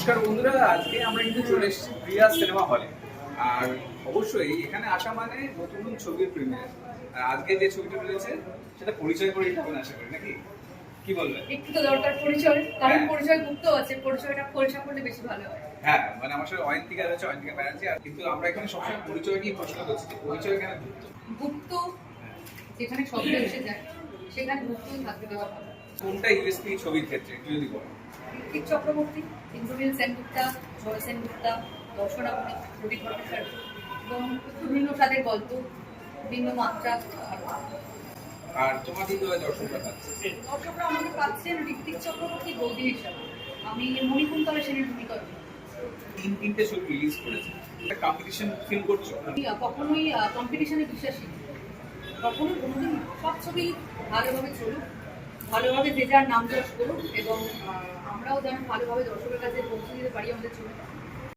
নমস্কার বন্ধুরা আজকে আমরা কিন্তু চলে এসেছি প্রিয়া সিনেমা হলে। আর অবশ্যই এখানে আসা মানে নতুন নতুন ছবির প্রিমিয়ার। আর আজকে যে ছবিটা রয়েছে সেটা পরিচয় করেই যাবেন আশা করি নাকি? কি বলবেন? একটু তো দরকার পরিচয় কারণ হ্যাঁ। পরিচয় গুপ্ত আছে পরিচয়টা পরিচয় করলে বেশি ভালো হয়। হ্যাঁ মানে আমার সাথে অয়ন্তিকা রয়েছে অয়ন্তিকা ব্যানার্জি আর কিন্তু আমরা এখানে সবসময় পরিচয় নিয়ে প্রশ্ন করছি পরিচয় কেন গুরুত্ব গুপ্ত যেখানে শব্দ এসে যায় সেখানে গুপ্তই থাকতে দেওয়া ভালো। কোনটা ইউএসপি ছবির ক্ষেত্রে একটু যদি বলো ঋত্বিক চক্রবর্তী ইন্দ্রনীল সেনগুপ্তা জয় সেনগুপ্তা দর্শনামণি রবি ভট্টাচার্য এবং বিভিন্ন স্বাদের গল্প ভিন্ন মাত্রা। আর তোমার হৃদয় দর্শকরা পাচ্ছে দর্শকরা আমাকে পাচ্ছেন ঋত্বিক চক্রবর্তী বৌদি হিসাবে। আমি মণিকুন্তলা সেনের ভূমিকা তিন তিনটে ছবি রিলিজ করেছে। একটা কম্পিটিশন ফিল করছ? কখনোই কম্পিটিশনে বিশ্বাসী নই। কখনোই কোনোদিন সব ছবি ভালোভাবে চলুক। ভালোভাবে যে যার নাম চাষ করুক এবং আমরাও যেন ভালোভাবে দর্শকের কাছে পৌঁছে দিতে পারি আমাদের ছবিটা।